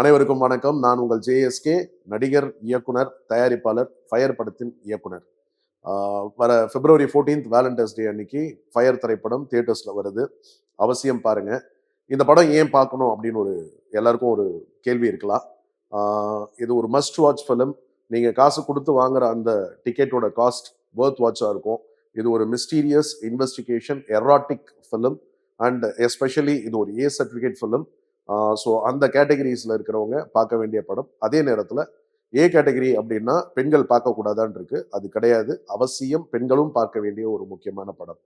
அனைவருக்கும் வணக்கம். நான் உங்கள் ஜேஎஸ்கே நடிகர் இயக்குனர் தயாரிப்பாளர் ஃபயர் படத்தின் இயக்குனர். வர பிப்ரவரி 14th வேலண்டைன்ஸ் டே அன்னைக்கு ஃபயர் திரைப்படம் தியேட்டர்ஸில் வருது. அவசியம் பாருங்க. இந்த படம் ஏன் பார்க்கணும் அப்படின்னு ஒரு எல்லாருக்கும் ஒரு கேள்வி இருக்கலாம். இது ஒரு மஸ்ட் வாட்ச் ஃபிலிம் நீங்கள் காசு கொடுத்து வாங்குற அந்த டிக்கெட்டோட காஸ்ட் வேர்த் வாட்சாக இருக்கும். இது ஒரு mysterious investigation erotic film and especially இது ஒரு ஏ சர்டிஃபிகேட் ஃபிலிம் ஸோ அந்த கேட்டகரிஸில் இருக்கிறவங்க பார்க்க வேண்டிய படம். அதே நேரத்தில் ஏ கேட்டகரி அப்படின்னா பெண்கள் பார்க்கக்கூடாதான் இருக்கு அது கிடையாது. அவசியம் பெண்களும் பார்க்க வேண்டிய ஒரு முக்கியமான படம்.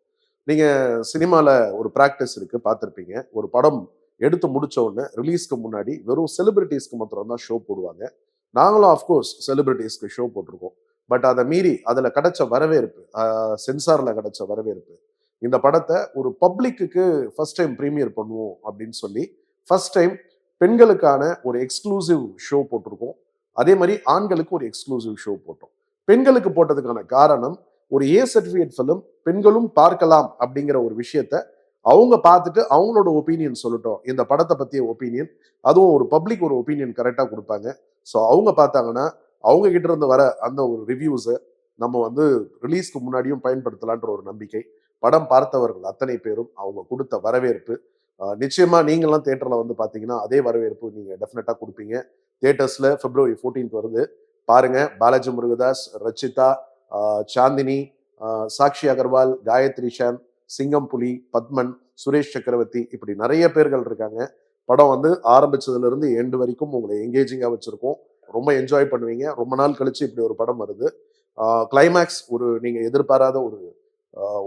நீங்கள் சினிமாவில் ஒரு ப்ராக்டிஸ் இருக்கு பார்த்துருப்பீங்க. ஒரு படம் எடுத்து முடிச்ச உடனே ரிலீஸ்க்கு முன்னாடி வெறும் செலிபிரிட்டிஸ்க்கு மாத்திரம் தான் ஷோ போடுவாங்க. நாங்களும் ஆஃப்கோர்ஸ் செலிபிரிட்டிஸ்க்கு ஷோ போட்டிருக்கோம். பட் அதை மீறி அதில் கிடைச்ச வரவேற்பு சென்சாரில் கிடைச்ச வரவேற்பு இந்த படத்தை ஒரு பப்ளிக்குக்கு ஃபர்ஸ்ட் டைம் ப்ரீமியர் பண்ணுவோம் அப்படின்னு சொல்லி ஃபர்ஸ்ட் டைம் பெண்களுக்கான ஒரு எக்ஸ்க்ளூசிவ் ஷோ போட்டிருக்கோம். அதே மாதிரி ஆண்களுக்கு ஒரு எக்ஸ்க்ளூசிவ் ஷோ போட்டோம். பெண்களுக்கு போட்டதுக்கான காரணம் ஒரு ஏ சர்டிஃபிகேட் ஃபிலிம் பெண்களும் பார்க்கலாம் அப்படிங்கிற ஒரு விஷயத்த அவங்க பார்த்துட்டு அவங்களோட ஒப்பீனியன் சொல்லட்டும். இந்த படத்தை பற்றிய ஒப்பீனியன் அதுவும் ஒரு பப்ளிக் ஒரு ஒப்பீனியன் கரெக்டாக கொடுப்பாங்க. ஸோ அவங்க பார்த்தாங்கன்னா அவங்க கிட்ட இருந்து வர அந்த ஒரு ரிவ்யூஸை நம்ம வந்து ரிலீஸ்க்கு முன்னாடியும் பயன்படுத்தலான்ற ஒரு நம்பிக்கை. படம் பார்த்தவர்கள் அத்தனை பேரும் அவங்க கொடுத்த வரவேற்பு. நிச்சயமாக நிச்சயமா நீங்களாம் தேட்டர்ல வந்து பாத்தீங்கன்னா அதே வரவேற்பு நீங்க டெஃபினட்டா கொடுப்பீங்க. தேட்டர்ஸில் பிப்ரவரி 14th வருது. பாருங்க பாலாஜி முருகதாஸ் ரச்சிதா சாந்தினி சாக்ஷி அகர்வால் காயத்ரி ஷாம் சிங்கம் புலி பத்மன் சுரேஷ் சக்கரவர்த்தி இப்படி நிறைய பேர்கள் இருக்காங்க. படம் வந்து ஆரம்பிச்சதுல இருந்து எண்டு வரைக்கும் உங்களை எங்கேஜிங்கா வச்சிருக்கோம். ரொம்ப என்ஜாய் பண்ணுவீங்க. ரொம்ப நாள் கழிச்சு இப்படி ஒரு படம் வருது. கிளைமேக்ஸ் ஒரு நீங்க எதிர்பாராத ஒரு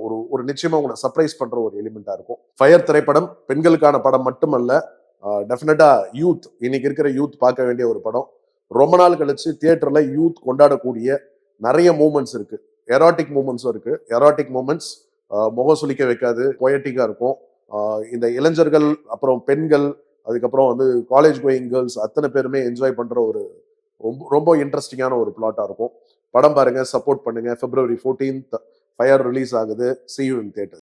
ஒரு ஒரு நிச்சயமா உங்களை சர்ப்ரைஸ் பண்ற ஒரு எலிமெண்டா இருக்கும். ஃபயர் திரைப்படம் பெண்களுக்கான படம் மட்டுமல்ல டெஃபினட்டா யூத் இன்னைக்கு இருக்கிற யூத் பார்க்க வேண்டிய ஒரு படம். ரொம்ப நாள் கழிச்சு தியேட்டர்ல யூத் கொண்டாடக்கூடிய நிறைய மூமெண்ட்ஸ் இருக்கு. எராட்டிக் மூமெண்ட்ஸும் இருக்கு. எராட்டிக் மூமெண்ட்ஸ் முகம் சுளிக்க வைக்காது பொயட்டிக்கா இருக்கும். இந்த இளைஞர்கள் அப்புறம் பெண்கள் அதுக்கப்புறம் வந்து காலேஜ் கோயிங் கேர்ள்ஸ் அத்தனை பேருமே என்ஜாய் பண்ற ஒரு ரொம்ப ரொம்ப இன்ட்ரெஸ்டிங்கான ஒரு பிளாட்டா இருக்கும். படம் பாருங்க சப்போர்ட் பண்ணுங்க. பிப்ரவரி 14th ஃபயர் ரிலீஸ் ஆகுது. See you in theatre